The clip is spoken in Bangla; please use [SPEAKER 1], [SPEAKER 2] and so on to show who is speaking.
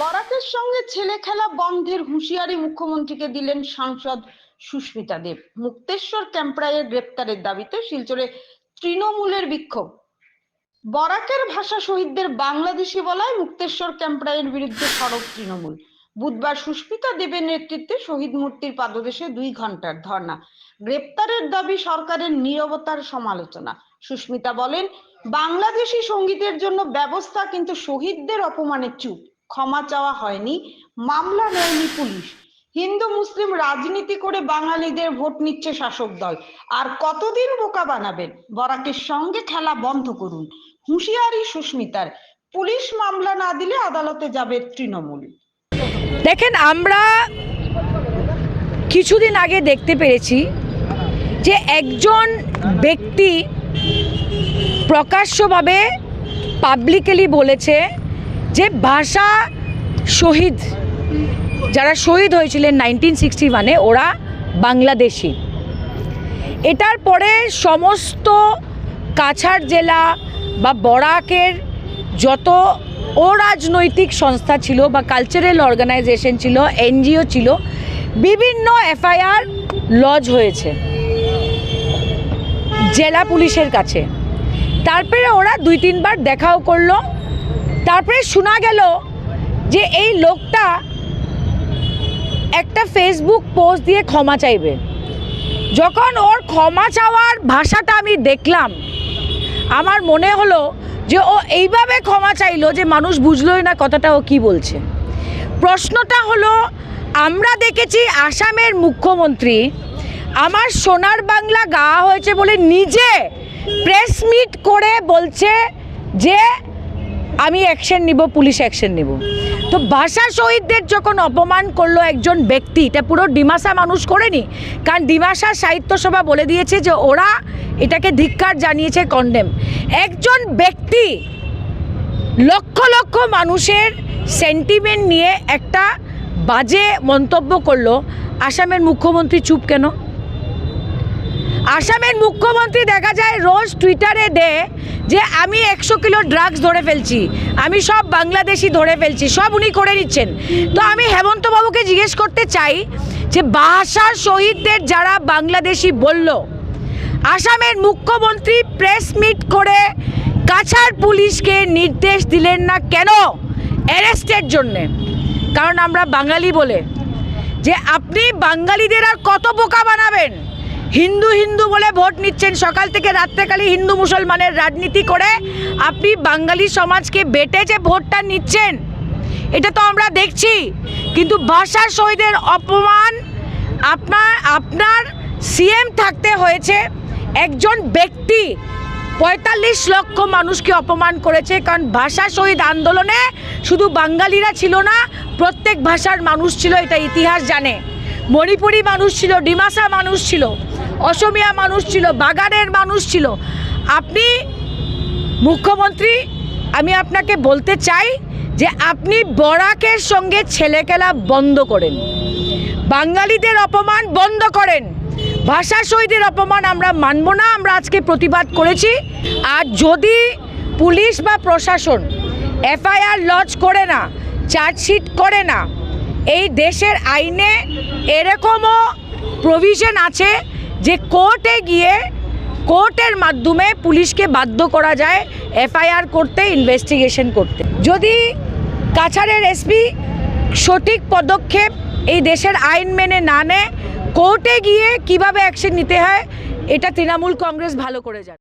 [SPEAKER 1] বরাকের সঙ্গে ছেলে খেলা বন্ধের হুঁশিয়ারি মুখ্যমন্ত্রীকে দিলেন সাংসদ সুস্মিতা দেব। মুক্তেশ্বর ক্যাম্পরায়ের গ্রেপ্তারের দাবিতে শিলচরে তৃণমূলের বিক্ষোভ। বরাকের ভাষা শহীদদের বাংলাদেশি বলায় মুক্তেশ্বর ক্যাম্পরায়ের বিরুদ্ধে সড়ক তৃণমূল। বুধবার সুস্মিতা দেবের নেতৃত্বে শহীদ মূর্তির পাদদেশে দুই ঘণ্টার ধর্ণা। গ্রেপ্তারের দাবি সরকারের নীরবতার সমালোচনা। সুস্মিতা বলেন, বাংলাদেশি সঙ্গীতের জন্য ব্যবস্থা কিন্তু শহীদদের অপমানের চুপ। ক্ষমা চাওয়া হয়নি। মামলা নেয়নি পুলিশ। হিন্দু মুসলিম রাজনীতি করে বাঙালিদের ভোট নিচ্ছে শাসক দল। আর কতদিন বোকা বানাবেন? বরাকের সঙ্গে খেলা বন্ধ করুন। হুঁশিয়ারি সুস্মিতার। পুলিশ মামলা না দিলে আদালতে যাবে তৃণমূল।
[SPEAKER 2] দেখেন, আমরা কিছুদিন আগে দেখতে পেরেছি যে একজন ব্যক্তি প্রকাশ্যভাবে পাবলিকলি বলেছে যে ভাষা শহীদ, যারা শহীদ হয়েছিলেন নাইনটিন সিক্সটি ওয়ানে, ওরা বাংলাদেশি। এটার পরে সমস্ত কাছাড় জেলা বা বরাকের যত অরাজনৈতিক সংস্থা ছিল বা কালচারাল অর্গানাইজেশন ছিল, এনজিও ছিল, বিভিন্ন এফআইআর লজ হয়েছে জেলা পুলিশের কাছে। তারপরে ওরা দুই তিনবার দেখাও করল। তারপরে শোনা গেল যে এই লোকটা একটা ফেসবুক পোস্ট দিয়ে ক্ষমা চাইবে। যখন ওর ক্ষমা চাওয়ার ভাষাটা আমি দেখলাম, আমার মনে হলো যে ও এইভাবে ক্ষমা চাইলো যে মানুষ বুঝলোই না কথাটা ও কি বলছে। প্রশ্নটা হলো, আমরা দেখেছি আসামের মুখ্যমন্ত্রী আমার সোনার বাংলা গাওয়া হয়েছে বলে নিজে প্রেস মিট করে বলছে যে আমি অ্যাকশন নিব, পুলিশ অ্যাকশন নিব। তো ভাষা শহীদদের যখন অপমান করল একজন ব্যক্তি, এটা পুরো ডিমাসা মানুষ করেনি, কারণ ডিমাসা সাহিত্য সভা বলে দিয়েছে যে ওরা এটাকে ধিক্কার জানিয়েছে কন্ডেম একজন ব্যক্তি লক্ষ লক্ষ মানুষের সেন্টিমেন্ট নিয়ে একটা বাজে মন্তব্য করল। আসামের মুখ্যমন্ত্রী চুপ কেন? আসামের মুখ্যমন্ত্রী দেখা যায় রোজ টুইটারে দেয় যে, আমি একশো কিলো ড্রাগস ধরে ফেলছি। আমি সব বাংলাদেশি ধরে ফেলছি। সব উনি করে নিচ্ছেন। তো আমি হেমন্ত বাবুকে জিজ্ঞেস করতে চাই যে ভাষা শহীদদের যারা বাংলাদেশি বলল, আসামের মুখ্যমন্ত্রী প্রেস মিট করে কাছার পুলিশকে নির্দেশ দিলেন না কেন অ্যারেস্টের জন্যে? কারণ আমরা বাঙালি বলে। যে, আপনি বাঙালিদের আর কত বোকা বানাবেন? হিন্দু হিন্দু বলে ভোট নিচ্ছেন। সকাল থেকে রাত্রেকালে হিন্দু মুসলমানের রাজনীতি করে আপনি বাঙালি সমাজকে বেটে যে ভোটটা নিচ্ছেন, এটা তো আমরা দেখছি। কিন্তু ভাষা শহীদের অপমান আপনার আপনার সিএম থাকতে হয়েছে। একজন ব্যক্তি পঁয়তাল্লিশ লক্ষ মানুষকে অপমান করেছে, কারণ ভাষা শহীদ আন্দোলনে শুধু বাঙালিরা ছিল না, প্রত্যেক ভাষার মানুষ ছিল, এটা ইতিহাস জানে। মণিপুরি মানুষ ছিল, ডিমাসা মানুষ ছিল। অসমিয়া মানুষ ছিল, বাগানের মানুষ ছিল। আপনি মুখ্যমন্ত্রী, আমি আপনাকে বলতে চাই যে আপনি বরাকের সঙ্গে ছেলেখেলা বন্ধ করেন। বাঙালিদের অপমান বন্ধ করেন। ভাষা শহীদের অপমান আমরা মানব না, আমরা আজকে প্রতিবাদ করেছি। আর যদি পুলিশ বা প্রশাসন এফআইআর লজ করে না, চার্জশিট করে না, এই দেশের আইনে এরকমও প্রভিশন আছে যে কোর্টে গিয়ে কোর্টের মাধ্যমে পুলিশকে বাধ্য করা যায় এফআইআর করতে ইনভেস্টিগেশন করতে। যদি কাছাড়ের এসপি সঠিক পদক্ষেপ এই দেশের আইন মেনে না নেয়, কোর্টে গিয়ে কীভাবে অ্যাকশন নিতে হয়, এটা তৃণমূল কংগ্রেস ভালো করে জানে।